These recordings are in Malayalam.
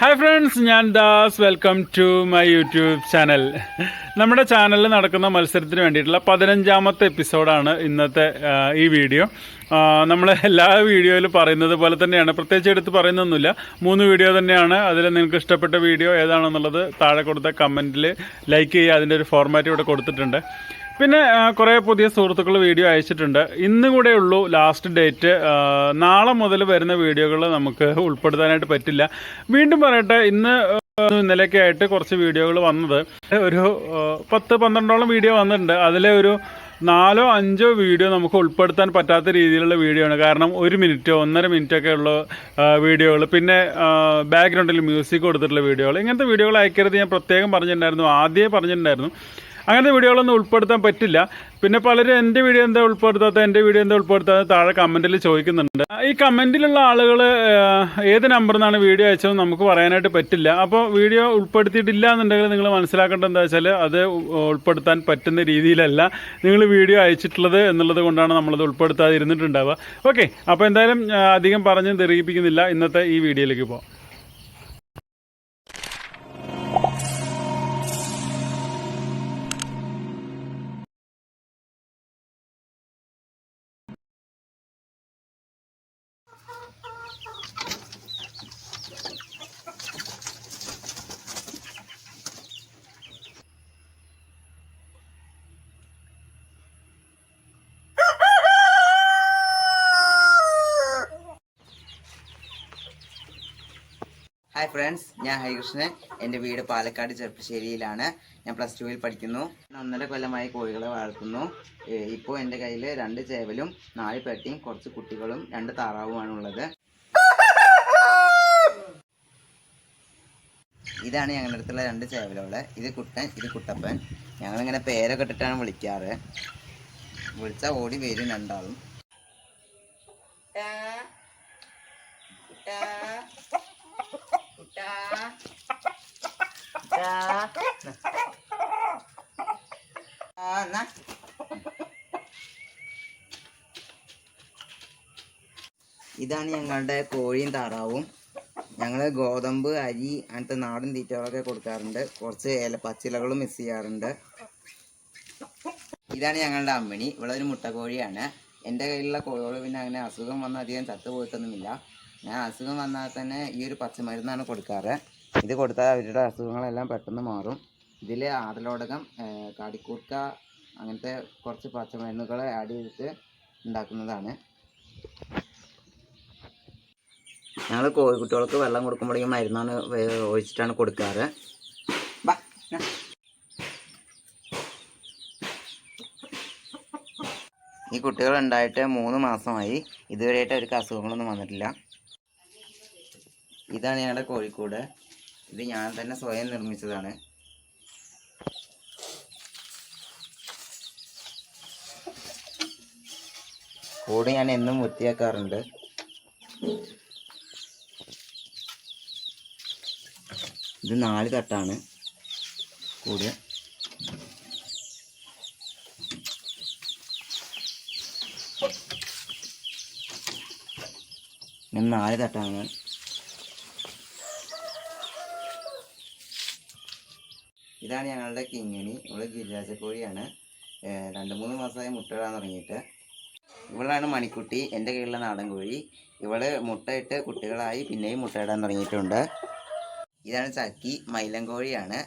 ഹായ് ഫ്രണ്ട്സ് ഞാൻ Das. Welcome to my YouTube channel നമ്മുടെ ചാനലിൽ നടക്കുന്ന മത്സരത്തിന് വേണ്ടിയിട്ടുള്ള പതിനഞ്ചാമത്തെ എപ്പിസോഡാണ് ഇന്നത്തെ ഈ വീഡിയോ നമ്മൾ എല്ലാ വീഡിയോയിലും പറയുന്നത് പോലെ തന്നെയാണ്. പ്രത്യേകിച്ച് എടുത്ത് പറയുന്നൊന്നുമില്ല. മൂന്ന് വീഡിയോ തന്നെയാണ്. അതിൽ നിങ്ങൾക്ക് ഇഷ്ടപ്പെട്ട വീഡിയോ ഏതാണെന്നുള്ളത് താഴെ കൊടുത്ത കമന്റിൽ ലൈക്ക് ചെയ്യുക. അതിന്റെ ഒരു ഫോർമാറ്റ് ഇവിടെ കൊടുത്തിട്ടുണ്ട്. പിന്നെ കുറെ പുതിയ സുഹൃത്തുക്കൾ വീഡിയോ അയച്ചിട്ടുണ്ട്. ഇന്ന് കൂടെ ഉള്ളൂ ലാസ്റ്റ് ഡേറ്റ് നാളെ മുതൽ വരുന്ന വീഡിയോകൾ നമുക്ക് ഉൾപ്പെടുത്താനായിട്ട് പറ്റില്ല. വീണ്ടും പറയട്ടെ ഇന്ന് ഇന്നലെയൊക്കെ ആയിട്ട് കുറച്ച് വീഡിയോകൾ വന്നത്. ഒരു പത്ത് പന്ത്രണ്ടോളം വീഡിയോ വന്നിട്ടുണ്ട്. അതിലെ ഒരു നാലോ അഞ്ചോ വീഡിയോ നമുക്ക് ഉൾപ്പെടുത്താൻ പറ്റാത്ത രീതിയിലുള്ള വീഡിയോ ആണ്. കാരണം ഒരു മിനിറ്റോ ഒന്നര മിനിറ്റോ ഒക്കെ ഉള്ള വീഡിയോകൾ. പിന്നെ ബാക്ക്ഗ്രൗണ്ടിൽ മ്യൂസിക് കൊടുത്തിട്ടുള്ള വീഡിയോകൾ. ഇങ്ങനത്തെ വീഡിയോകൾ അയക്കരുത്. ഞാൻ പ്രത്യേകം പറഞ്ഞിട്ടുണ്ടായിരുന്നു. ആദ്യമേ പറഞ്ഞിട്ടുണ്ടായിരുന്നു. അങ്ങനത്തെ വീഡിയോകളൊന്നും ഉൾപ്പെടുത്താൻ പറ്റില്ല. പിന്നെ പലരും എന്റെ വീഡിയോ എന്താ ഉൾപ്പെടുത്താത്ത എന്റെ വീഡിയോ എന്താ ഉൾപ്പെടുത്താത്ത താഴെ കമന്റിൽ ചോദിക്കുന്നുണ്ട്. ഈ കമന്റിലുള്ള ആളുകൾ ഏത് നമ്പറിൽ നിന്നാണ് വീഡിയോ അയച്ചതെന്ന് നമുക്ക് പറയാനായിട്ട് പറ്റില്ല. അപ്പോൾ വീഡിയോ ഉൾപ്പെടുത്തിയിട്ടില്ല എന്നുണ്ടെങ്കിൽ നിങ്ങൾ മനസ്സിലാക്കേണ്ടത് എന്താ വെച്ചാൽ അത് ഉൾപ്പെടുത്താൻ പറ്റുന്ന രീതിയിലല്ല നിങ്ങൾ വീഡിയോ അയച്ചിട്ടുള്ളത് എന്നുള്ളത് കൊണ്ടാണ് നമ്മളത് ഉൾപ്പെടുത്താതിരുന്നിട്ടുണ്ടാവുക. ഓക്കെ അപ്പോൾ എന്തായാലും അധികം പറഞ്ഞ് തെറിയിപ്പിക്കുന്നില്ല. ഇന്നത്തെ ഈ വീഡിയോയിലേക്ക് പോകാം ഹായ് ഫ്രണ്ട്സ് ഞാൻ ഹരികൃഷ്ണൻ. എന്റെ വീട് പാലക്കാട് ചെറുപ്പശ്ശേരിയിലാണ്. ഞാൻ പ്ലസ് ടുവിൽ പഠിക്കുന്നു. ഒന്നര കൊല്ലമായി കോഴികളെ വളർത്തുന്നു. ഇപ്പോൾ എന്റെ കയ്യിൽ രണ്ട് ചേവലും നാല് പെട്ടിയും കുറച്ച് കുട്ടികളും രണ്ട് താറാവുമാണ് ഉള്ളത്. ഇതാണ് ഞങ്ങളുടെ അടുത്തുള്ള രണ്ട് ചേവലുകൾ ഇത് കുട്ടൻ ഇത് കുട്ടപ്പൻ. ഞങ്ങളിങ്ങനെ പേരൊക്കെ ഇട്ടിട്ടാണ് വിളിക്കാറ്. വിളിച്ചാൽ ഓടി വരും രണ്ടാളും. ഇതാണ് ഞങ്ങളുടെ കോഴിയും താറാവും. ഞങ്ങൾ ഗോതമ്പ് അരി അങ്ങനത്തെ നാടൻ തീറ്റകളൊക്കെ കൊടുക്കാറുണ്ട്. കുറച്ച് ഇല പച്ചിലകളും മിസ് ചെയ്യാറുണ്ട്. ഇതാണ് ഞങ്ങളുടെ അമ്മിണി. ഇവിടെ ഒരു മുട്ടക്കോഴിയാണ്. എന്റെ കയ്യിലുള്ള കോഴികൾ പിന്നെ അങ്ങനെ അസുഖം വന്നാൽ അധികം ചത്തുപോയിട്ടൊന്നുമില്ല. ഞാൻ അസുഖം വന്നാൽ തന്നെ ഈ ഒരു പച്ചമരുന്നാണ് കൊടുക്കാറ്. ഇത് കൊടുത്താൽ അവരുടെ അസുഖങ്ങളെല്ലാം പെട്ടെന്ന് മാറും. ഇതിൽ ആടലോടകം കാടിക്കൂർക്ക അങ്ങനത്തെ കുറച്ച് പച്ചമരുന്നുകൾ ആഡ് ചെയ്തിട്ട് ഉണ്ടാക്കുന്നതാണ്. ഞങ്ങൾ കോഴിക്കുട്ടികൾക്ക് വെള്ളം കൊടുക്കുമ്പോൾ ഈ മരുന്നാണ് ഒഴിച്ചിട്ടാണ് കൊടുക്കാറ്. ഈ കുട്ടികൾ ഉണ്ടായിട്ട് മൂന്ന് മാസമായി. ഇതുവരെയായിട്ട് അവർക്ക് അസുഖങ്ങളൊന്നും വന്നിട്ടില്ല. ഇതാണ് ഞങ്ങളുടെ കോഴിക്കോട്. ഇത് ഞാൻ തന്നെ സ്വയം നിർമ്മിച്ചതാണ്. കൂട് ഞാൻ എന്നും വൃത്തിയാക്കാറുണ്ട്. ഇത് നാല് തട്ടാണ് കൂട്. നാല് തട്ടാണ്. ഇതാണ് ഞങ്ങളുടെ കിങ്ങിണി. ഇവൾ ഗിരിരാജ കോഴിയാണ് രണ്ട് മൂന്ന് മാസമായി മുട്ടയിടാൻ തുടങ്ങിയിട്ട്. ഇവളാണ് മണിക്കുട്ടി എന്റെ കയ്യിലുള്ള നാടൻ കോഴി. ഇവൾ മുട്ടയിട്ട് കുട്ടികളായി പിന്നെയും മുട്ടയിടാൻ തുടങ്ങിയിട്ടുണ്ട്. ഇതാണ് ചക്കി മൈലൻ കോഴിയാണ്.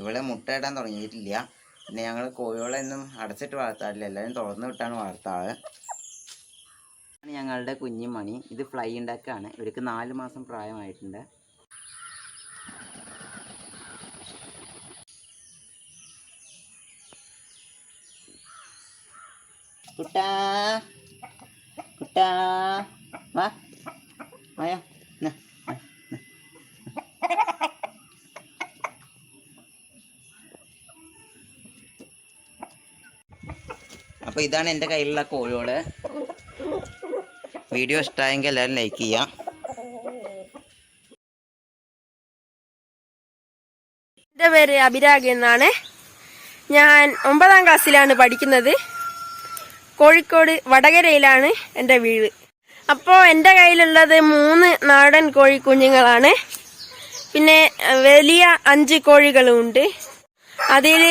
ഇവൾ മുട്ടയിടാൻ തുടങ്ങിയിട്ടില്ല. പിന്നെ ഞങ്ങൾ കോഴികളെയൊന്നും അടച്ചിട്ട് വളർത്താറില്ല. എല്ലാവരും തുറന്നു വിട്ടാണ് വളർത്താറ്. ഞങ്ങളുടെ കുഞ്ഞിമണി. ഇത് ഫ്ലൈ ഉണ്ടാക്കാണ് ഇവർക്ക് നാല് മാസം പ്രായമായിട്ടുണ്ട്. കുട്ടാ. കുട്ടാ. വാ. വായോ. അപ്പോൾ ഇതാണ് എന്റെ കയ്യിലുള്ള കോഴികൾ വീഡിയോ ഇഷ്ടമായെങ്കിൽ എല്ലാവരും ലൈക്ക് ചെയ്യാം. എന്റെ പേര് അഭിരാഗ് എന്നാണ്. ഞാൻ ഒമ്പതാം ക്ലാസ്സിലാണ് പഠിക്കുന്നത്. കോഴിക്കോട് വടകരയിലാണ് എന്റെ വീട്. അപ്പോൾ എന്റെ കയ്യിലുള്ളത് മൂന്ന് നാടൻ കോഴി കുഞ്ഞുങ്ങളാണ്. പിന്നെ വലിയ അഞ്ച് കോഴികളും ഉണ്ട് അതിൽ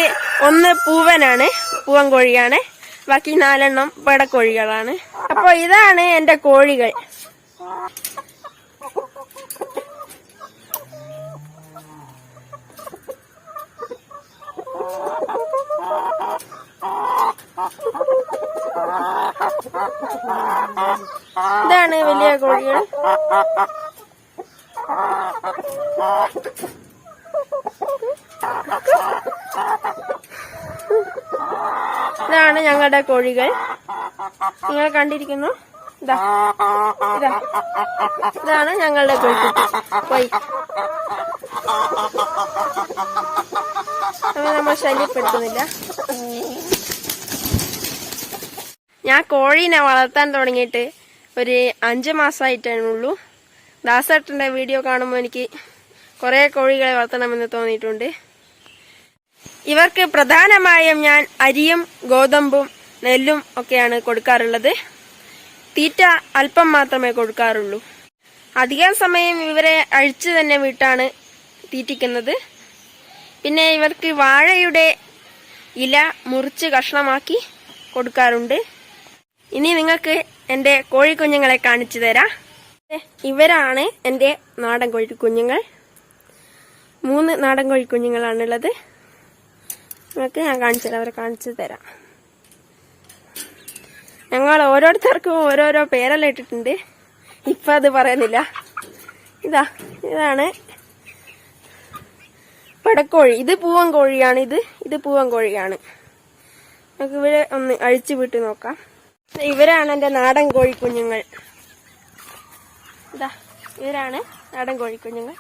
ഒന്ന് പൂവനാണ് പൂവൻ കോഴിയാണ്. ബാക്കി നാലെണ്ണം പടക്കോഴികളാണ് അപ്പോൾ ഇതാണ് എന്റെ കോഴികൾ. ഇതാണ് വലിയ കോഴികൾ. ഇതാണ് ഞങ്ങളുടെ കോഴികൾ. നിങ്ങൾ കണ്ടിരിക്കുന്നു? ഇതാ. ഇതാ. ഇതാണ് ഞങ്ങളുടെ കോഴി അവരെ നമ്മൾ ശല്യപ്പെടുത്തുന്നില്ല. ഞാൻ കോഴീനെ വളർത്താൻ തുടങ്ങിയിട്ട് ഒരു അഞ്ച് മാസമായിട്ടാണുള്ളൂ ദാസേട്ടന്റെ വീഡിയോ കാണുമ്പോൾ എനിക്ക് കുറേ കോഴികളെ വളർത്തണമെന്ന് തോന്നിയിട്ടുണ്ട്. ഇവർക്ക് പ്രധാനമായും ഞാൻ അരിയും ഗോതമ്പും നെല്ലും ഒക്കെയാണ് കൊടുക്കാറുള്ളത്. തീറ്റ അല്പം മാത്രമേ കൊടുക്കാറുള്ളൂ. അധികം സമയം ഇവരെ അഴിച്ച് തന്നെ വിട്ടാണ് തീറ്റിക്കുന്നത്. പിന്നെ ഇവർക്ക് വാഴയുടെ ഇല മുറിച്ച് കഷ്ണമാക്കി കൊടുക്കാറുണ്ട്. ഇനി നിങ്ങൾക്ക് എന്റെ കോഴിക്കുഞ്ഞുങ്ങളെ കാണിച്ചു തരാം. ഇവരാണ് എന്റെ നാടൻ കോഴിക്കുഞ്ഞുങ്ങൾ. മൂന്ന് നാടൻ കോഴിക്കുഞ്ഞുങ്ങളാണുള്ളത്. നിങ്ങൾക്ക് ഞാൻ കാണിച്ചു തരാം അവരെ കാണിച്ചു തരാം. ഞങ്ങൾ ഓരോരുത്തർക്കും ഓരോരോ പേരെല്ലാം ഇട്ടിട്ടുണ്ട്. ഇപ്പം അത് പറയുന്നില്ല. ഇതാ ഇതാണ് പടക്കോഴി. ഇത് പൂവൻ കോഴിയാണ് ഇത്. ഇത് പൂവൻ കോഴിയാണ്. നമുക്ക് ഇവിടെ ഒന്ന് അഴിച്ചു വിട്ട് നോക്കാം. ഇവരാണ് എന്റെ നാടൻ കോഴിക്കുഞ്ഞുങ്ങൾ. ഇതാ ഇവരാണ് നാടൻ കോഴിക്കുഞ്ഞുങ്ങൾ.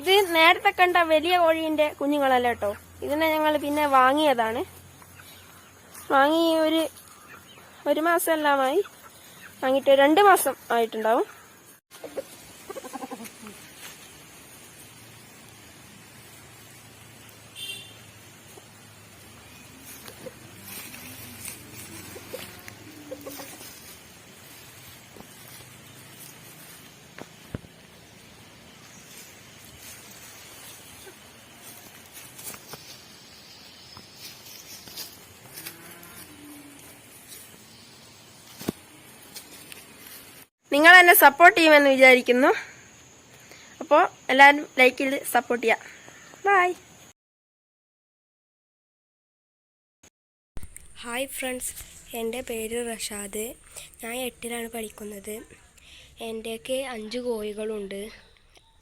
ഇത് നേരത്തെ കണ്ട വലിയ കോഴിന്റെ കുഞ്ഞുങ്ങളല്ല കേട്ടോ. ഇതിനെ ഞങ്ങൾ പിന്നെ വാങ്ങിയതാണ്. വാങ്ങി ഒരു ഒരു മാസം എല്ലാമായി വാങ്ങിയിട്ട് രണ്ട് മാസം ആയിട്ടുണ്ടാവും. നിങ്ങൾ എന്നെ സപ്പോർട്ട് ചെയ്യുമെന്ന് വിചാരിക്കുന്നു. അപ്പോൾ എല്ലാവരും ലൈക്ക് ചെയ്ത് സപ്പോർട്ട് ചെയ്യാം. ബായ് ഹായ് ഫ്രണ്ട്സ് എന്റെ പേര് റഷാദ്. ഞാൻ എട്ടിലാണ് പഠിക്കുന്നത്. എന്റെയൊക്കെ അഞ്ച് കോഴികളുണ്ട്.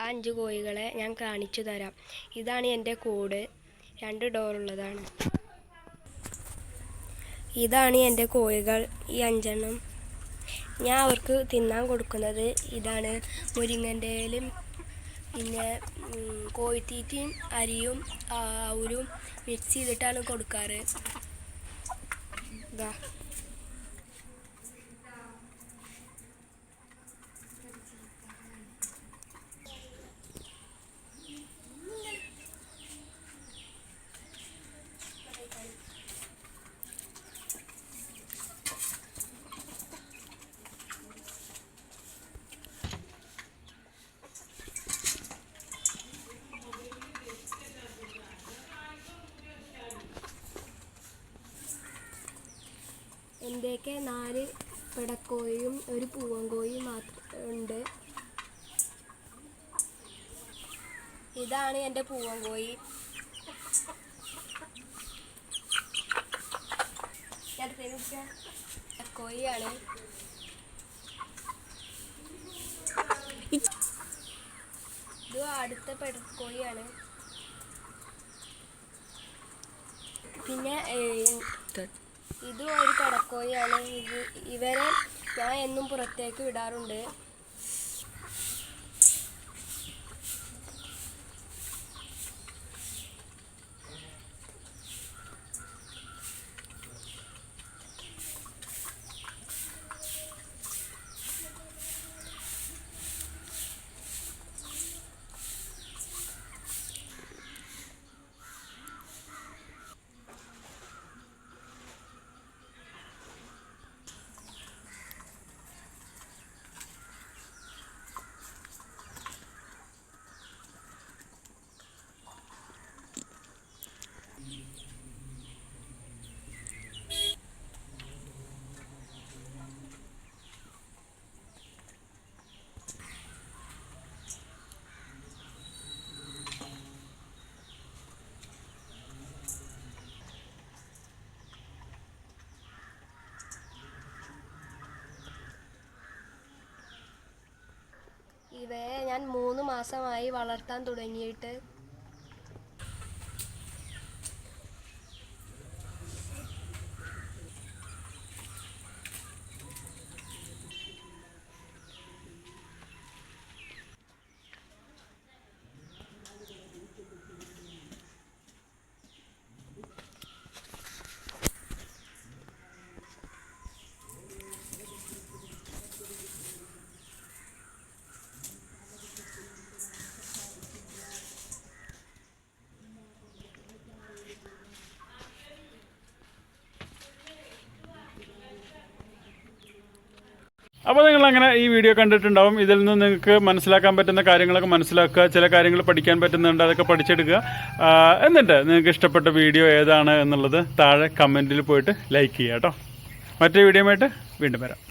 ആ അഞ്ച് കോഴികളെ ഞാൻ കാണിച്ചു തരാം. ഇതാണ് എന്റെ കൂട്. രണ്ട് ഡോറുള്ളതാണ് ഇതാണ് എന്റെ കോഴികൾ. ഈ അഞ്ചെണ്ണം. ഞാൻ അവർക്ക് തിന്നാൻ കൊടുക്കുന്നത് ഇതാണ് മുരിങ്ങന്റെ ഇലയും പിന്നെ കോഴിത്തീറ്റയും അരിയും അവരും മിക്സ് ചെയ്തിട്ടാണ് കൊടുക്കാറ്. ഇതാ എന്റെയൊക്കെ നാല് പിടക്കോയും ഒരു പൂവങ്കോയും മാത്രം ഉണ്ട്. ഇതാണ് എന്റെ പൂവങ്കോയി കോയിയാണ് ഇത് അടുത്ത പെടക്കോയിയാണ് പിന്നെ ഇതും ഒരു കടക്കോഴിയാണ്. ഇത് ഇവരെ ഞാൻ എന്നും പുറത്തേക്ക് വിടാറുണ്ട്. ഇവയെ ഞാൻ മൂന്ന് മാസമായി വളർത്താൻ തുടങ്ങിയിട്ട് അപ്പോൾ നിങ്ങൾ അങ്ങനെ ഈ വീഡിയോ കണ്ടിട്ടുണ്ടാവും. ഇതിൽ നിന്ന് നിങ്ങൾക്ക് മനസ്സിലാക്കാൻ പറ്റുന്ന കാര്യങ്ങളൊക്കെ മനസ്സിലാക്കുക. ചില കാര്യങ്ങൾ പഠിക്കാൻ പറ്റുന്നുണ്ട്. അതൊക്കെ പഠിച്ചെടുക്കുക. എന്നിട്ട് നിങ്ങൾക്ക് ഇഷ്ടപ്പെട്ട വീഡിയോ ഏതാണ് എന്നുള്ളത് താഴെ കമന്റിൽ പോയിട്ട് ലൈക്ക് ചെയ്യുക കേട്ടോ. മറ്റേ വീഡിയോ ആയിട്ട് വീണ്ടും വരാം.